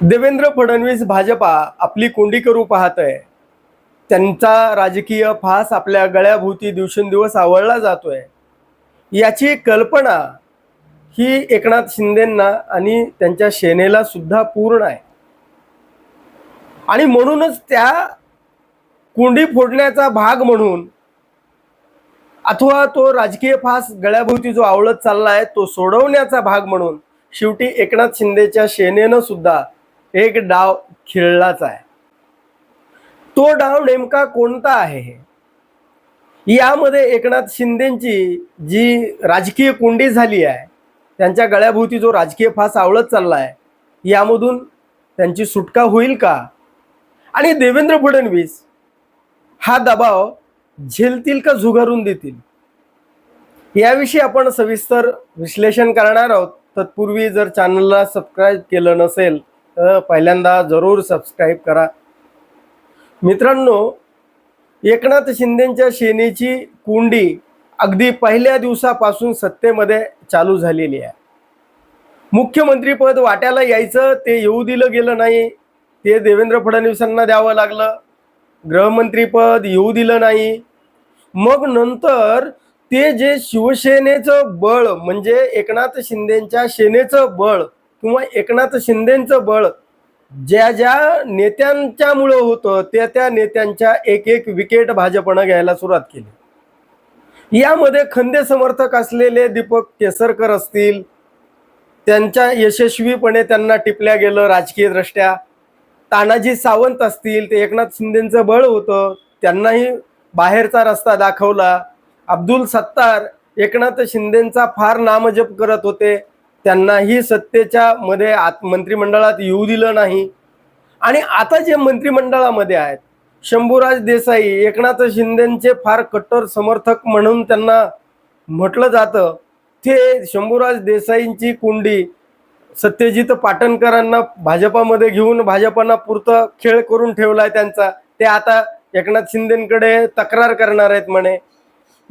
देवेंद्र फडणवीस भाजपा आपली कोंडी करू पाहत आहे. त्यांचा राजकीय फास आपल्या गळ्याभोवती दिवसेंदिवस आवळला जातोय. याची कल्पना ही एकनाथ शिंदेंना आणि त्यांच्या सेनेला सुद्धा पूर्ण आहे. आणि म्हणूनच त्या कोंडी फोडण्याचा भाग म्हणून अथवा तो राजकीय फास गळ्याभोवती जो आवळत चालला आहे तो सोडवण्याचा भाग म्हणून शेवटी एकनाथ शिंदेच्या सेनेनं सुद्धा एक डाव खिळलाच आहे. तो डाव नेमका कोणता आहे यामध्ये एकनाथ शिंदेची जी राजकीय कोंडी झाली आहे त्यांच्या गळ्याभोवती जो राजकीय फास आवळत चालला आहे यामधून त्यांची सुटका होईल का? आणि देवेंद्र फडणवीस हा दबाव झेलतील का झुगारून देतील? याविषयी आपण सविस्तर विश्लेषण करणार आहोत. तत्पूर्वी जर चॅनलला सबस्क्राईब केलं नसेल पहिल्यांदा जरूर सबस्क्राईब करा. मित्रांनो एकनाथ शिंदेच्या सेनेची कुंडी अगदी पहिल्या दिवसापासून सत्तेमध्ये चालू झालेली आहे. मुख्यमंत्रीपद वाट्याला यायचं ते येऊ दिलं गेलं नाही. ते देवेंद्र फडणवीसांना द्यावं लागलं. गृहमंत्रीपद येऊ दिलं नाही. मग नंतर ते जे शिवसेनेचं बळ म्हणजे एकनाथ शिंदेच्या सेनेचं बळ किंवा एकनाथ शिंदेचं बळ ज्या ज्या नेत्यांच्यामुळं होतं त्या त्या नेत्यांच्या एक एक विकेट भाजपनं घ्यायला सुरुवात केली. यामध्ये खंदे समर्थक असलेले दीपक केसरकर असतील त्यांच्या यशस्वीपणे त्यांना टिपल्या गेलं राजकीय दृष्ट्या तानाजी सावंत असतील ते एकनाथ शिंदेचं बळ होतं त्यांनाही बाहेरचा रस्ता दाखवला. अब्दुल सत्तार एकनाथ शिंदेचा फार नामजप करत होते. त्यांनाही सत्तेच्या मध्ये आत मंत्रिमंडळात येऊ दिलं नाही. आणि आता जे मंत्रिमंडळामध्ये आहेत शंभूराज देसाई एकनाथ शिंदेचे फार कट्टर समर्थक म्हणून त्यांना म्हटलं जातं ते शंभूराज देसाईंची कुंडी सत्यजित पाटणकरांना भाजपामध्ये घेऊन भाजपांना पुरतं खेळ करून ठेवला आहे त्यांचा. ते आता एकनाथ शिंदेकडे तक्रार करणार आहेत म्हणे.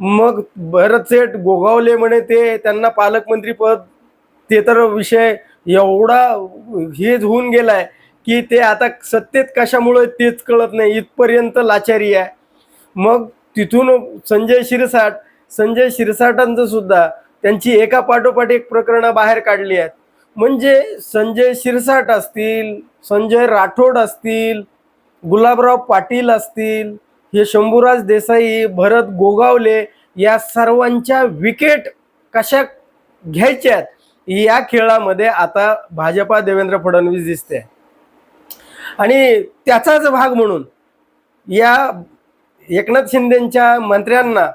मग भरत सेठ गोगावले म्हणे ते त्यांना पालकमंत्री पद ते तर विषय एवढा हेच होऊन गेलाय की ते आता सत्तेत कशामुळे तेच कळत नाही इथपर्यंत लाचारी आहे. मग तिथून संजय शिरसाट संजय शिरसाटांचं सुद्धा त्यांची एका पाठोपाठ एक प्रकरणं बाहेर काढली आहेत. म्हणजे संजय शिरसाट असतील संजय राठोड असतील गुलाबराव पाटील असतील हे शंभूराज देसाई भरत गोगावले या सर्वांच्या विकेट कशा घ्यायच्यात या खेळामध्ये आता भाजपा देवेंद्र फडणवीस दिसते. आणि त्याचाच भाग म्हणून या एकनाथ शिंदेच्या मंत्र्यांना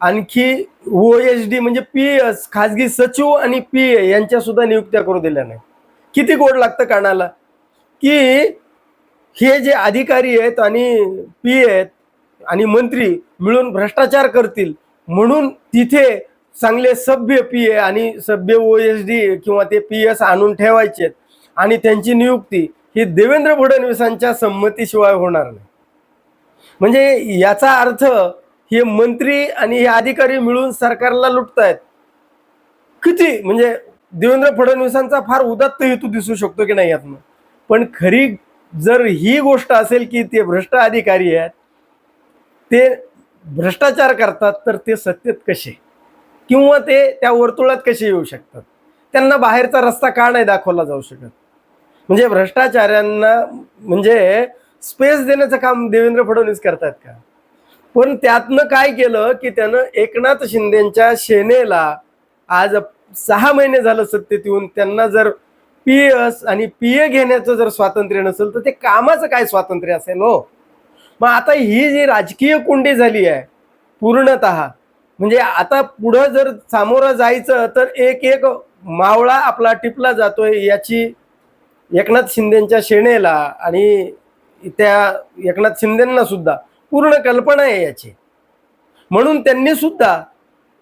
आणखी ओ एच डी म्हणजे पी एस खाजगी सचिव आणि पी ए यांच्या सुद्धा नियुक्त्या करू दिल्या नाही किती गोड लागतं कानाला? की हे जे अधिकारी आहेत आणि पी आहेत आणि मंत्री मिळून भ्रष्टाचार करतील म्हणून तिथे चांगले सभ्य पी ए आणि सभ्य ओ एस डी किंवा ते पी एस आणून ठेवायचे आणि त्यांची नियुक्ती ही देवेंद्र फडणवीसांच्या संमतीशिवाय होणार नाही. म्हणजे याचा अर्थ हे मंत्री आणि हे अधिकारी मिळून सरकारला लुटतायत. किती? म्हणजे देवेंद्र फडणवीसांचा फार उदात्त हेतू दिसू शकतो की नाही यातनं? पण खरी जर ही गोष्ट असेल की ते भ्रष्ट अधिकारी आहेत ते भ्रष्टाचार करतात तर ते सत्तेत कसे? किंवा ते त्या वर्तुळात कसे येऊ शकतात? त्यांना बाहेरचा रस्ता का नाही दाखवला जाऊ शकत? म्हणजे भ्रष्टाचाऱ्यांना म्हणजे स्पेस देण्याचं काम देवेंद्र फडणवीस करतात का? पण त्यातनं काय केलं की त्यानं एकनाथ शिंदेच्या सेनेला आज सहा महिने झालं सत्तेत येऊन त्यांना जर पी एस आणि पी ए घेण्याचं जर स्वातंत्र्य नसेल तर ते कामाचं काय स्वातंत्र्य असेल हो? मग आता ही जी राजकीय कुंडी झाली आहे पूर्णत म्हणजे आता पुढं जर सामोरं जायचं तर एक एक मावळा आपला टिपला जातोय याची एकनाथ शिंदेच्या शेणेला आणि त्या एकनाथ शिंदेंना सुद्धा. पूर्ण कल्पना आहे याची. म्हणून त्यांनी सुद्धा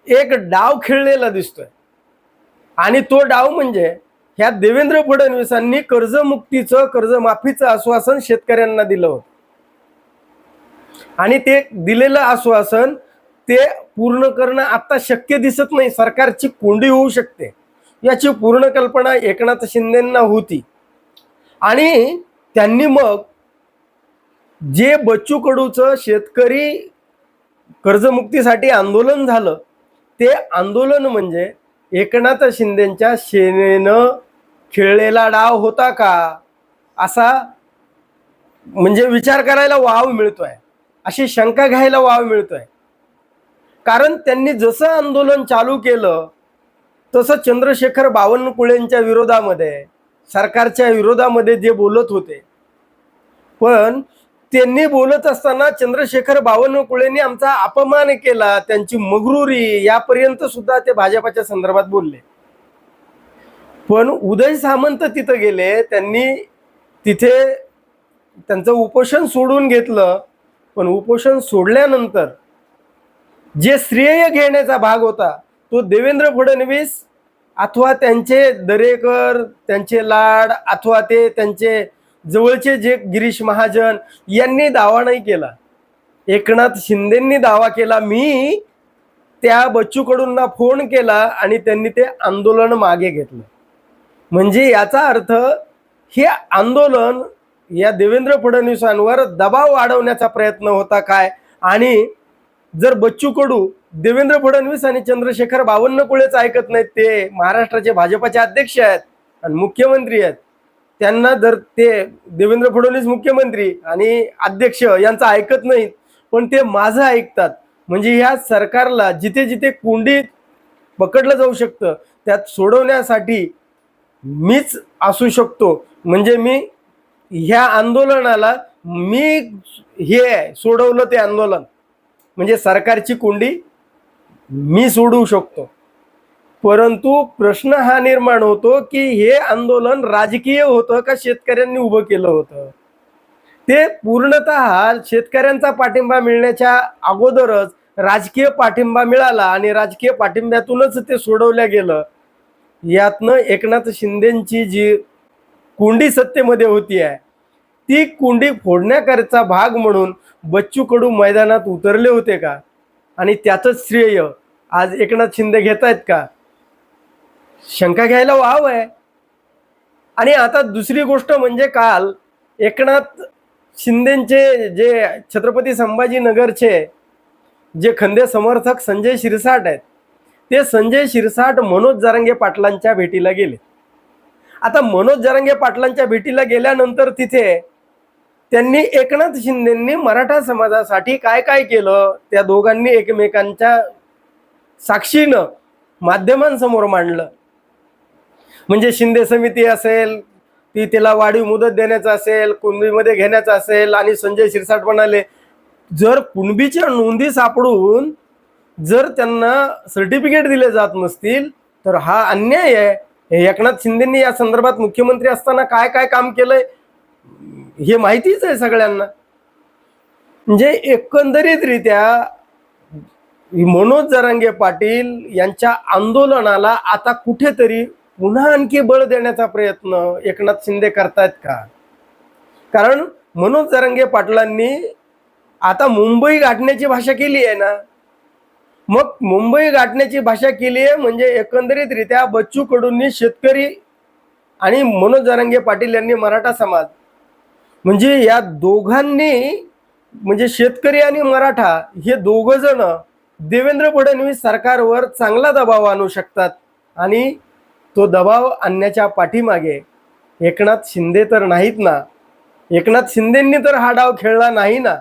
एक डाव खेळलेला दिसतोय. आणि तो डाव म्हणजे ह्या देवेंद्र फडणवीसांनी कर्जमुक्तीचं कर्जमाफीचं आश्वासन शेतकऱ्यांना दिलं होतं. आणि ते दिलेलं आश्वासन ते पूर्ण करणं आता शक्य दिसत नाही. सरकारची कोंडी होऊ शकते. याची पूर्ण कल्पना एकनाथ शिंदेंना होती. आणि त्यांनी मग जे बच्चू कडूचं शेतकरी कर्जमुक्तीसाठी आंदोलन झालं ते आंदोलन म्हणजे एकनाथ शिंदेच्या सेनेनं खेळलेला डाव होता का? असा म्हणजे विचार करायला वाव मिळतोय. अशी शंका घ्यायला वाव मिळतोय. कारण त्यांनी जसं आंदोलन चालू केलं तसं चंद्रशेखर बावनकुळेंच्या विरोधामध्ये सरकारच्या विरोधामध्ये जे बोलत होते. पण त्यांनी बोलत असताना चंद्रशेखर बावनकुळेंनी आमचा अपमान केला त्यांची मगरुरी यापर्यंत सुद्धा ते भाजपाच्या संदर्भात बोलले. पण उदय सामंत तिथं गेले त्यांनी तिथे त्यांचं उपोषण सोडून घेतलं. पण उपोषण सोडल्यानंतर जे श्रेय घेण्याचा भाग होता तो देवेंद्र फडणवीस अथवा त्यांचे दरेकर त्यांचे लाड अथवा ते त्यांचे जवळचे जे गिरीश महाजन यांनी दावा नाही केला. एकनाथ शिंदेंनी दावा केला. मी त्या बच्चूकडूंना फोन केला आणि त्यांनी ते आंदोलन मागे घेतलं. म्हणजे याचा अर्थ हे आंदोलन या देवेंद्र फडणवीसांवर दबाव वाढवण्याचा प्रयत्न होता काय? आणि जर बच्चू कडू देवेंद्र फडणवीस आणि चंद्रशेखर बावनकुळेच ऐकत नाहीत ते महाराष्ट्राचे भाजपाचे अध्यक्ष आहेत आणि मुख्यमंत्री आहेत त्यांना जर ते देवेंद्र फडणवीस मुख्यमंत्री आणि अध्यक्ष यांचं ऐकत नाहीत पण ते माझं ऐकतात म्हणजे ह्या सरकारला जिथे जिथे कोंडीत पकडलं जाऊ शकतं त्यात सोडवण्यासाठी मीच असू शकतो. म्हणजे मी ह्या आंदोलनाला मी हे आहे, सोडवलं ते आंदोलन. म्हणजे सरकारची कोंडी मी सोडवू शकतो. परंतु प्रश्न हा निर्माण होतो की हे आंदोलन राजकीय होतं का शेतकऱ्यांनी उभं केलं होतं? ते पूर्णतः शेतकऱ्यांचा पाठिंबा मिळण्याच्या अगोदरच राजकीय पाठिंबा मिळाला आणि राजकीय पाठिंब्यातूनच ते सोडवलं गेलं. यातनं एकनाथ शिंदेची जी कोंडी सत्तेमध्ये होती आहे ती कोंडी फोडण्याकरचा भाग म्हणून बच्चू कडू मैदानात उतरले होते का? आणि त्याचंच श्रेय आज एकनाथ शिंदे घेत आहेत का? शंका घ्यायला वाव आहे. आणि आता दुसरी गोष्ट म्हणजे काल एकनाथ शिंदेचे जे छत्रपती संभाजीनगरचे जे खंदे समर्थक संजय शिरसाट आहेत ते संजय शिरसाट मनोज जरांगे पाटलांच्या भेटीला गेले. आता मनोज जरांगे पाटलांच्या भेटीला गेल्यानंतर तिथे त्यांनी एकनाथ शिंदेंनी मराठा समाजासाठी काय काय केलं? त्या दोघांनी एकमेकांच्या साक्षीनं माध्यमांसमोर मांडलं. म्हणजे शिंदे समिती असेल ती त्याला वाढीव मुदत देण्याचं असेल कुणबीमध्ये घेण्याचं असेल आणि संजय शिरसाट म्हणाले जर कुणबीच्या नोंदी सापडून जर त्यांना सर्टिफिकेट दिले जात नसतील तर हा अन्याय आहे. एकनाथ शिंदेंनी या संदर्भात मुख्यमंत्री असताना काय काय काम केलंय? हे माहितीच आहे सगळ्यांना. म्हणजे एकंदरीतरित्या मनोज जरांगे पाटील यांच्या आंदोलनाला आता कुठेतरी पुन्हा आणखी बळ देण्याचा प्रयत्न एकनाथ शिंदे करतायत का? कारण मनोज जरांगे पाटलांनी आता मुंबई गाठण्याची भाषा केली आहे ना? मग मुंबई गाठण्याची भाषा केली आहे म्हणजे एकंदरीतरित्या बच्चू कडूंनी शेतकरी आणि मनोज जरांगे पाटील यांनी मराठा समाज म्हणजे या दोघांनी म्हणजे शेतकरी आणि मराठा हे दोघ जण देवेंद्र फडणवीस सरकारवर चांगला दबाव आणू शकतात. आणि तो दबाव आणण्याच्या पाठीमागे एकनाथ शिंदे तर नाहीत ना. एकनाथ शिंदेंनी तर हा डाव खेळला नाही ना.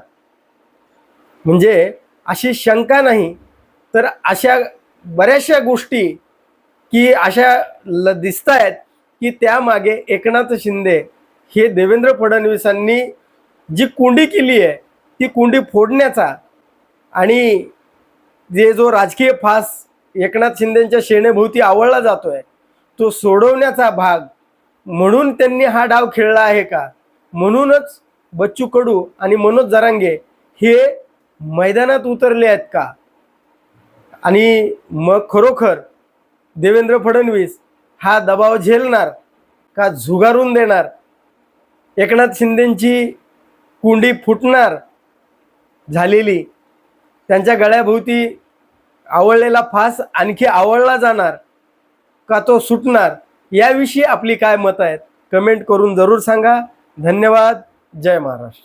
म्हणजे अशी शंका नाही. तर अशा बऱ्याचशा गोष्टी की अशा ल दिसत आहेत की त्यामागे एकनाथ शिंदे हे देवेंद्र फडणवीसांनी जी कोंडी केली आहे ती कोंडी फोडण्याचा आणि जे जो राजकीय फास एकनाथ शिंदेच्या शेणेभोवती आवळला जातोय तो सोडवण्याचा भाग म्हणून त्यांनी हा डाव खेळला आहे का? म्हणूनच बच्चू कडू आणि मनोज जरांगे हे मैदानात उतरले आहेत का? आणि मग खरोखर देवेंद्र फडणवीस हा दबाव झेलणार का झुगारून देणार? एकनाथ शिंदेची कुंडी फुटणार झालेली त्यांच्या गळ्याभोवती आवळलेला फास आणखी आवळला जाणार का तो सुटणार याविषयी आपली काय मत आहेत? कमेंट करून जरूर सांगा. धन्यवाद. जय महाराष्ट्र.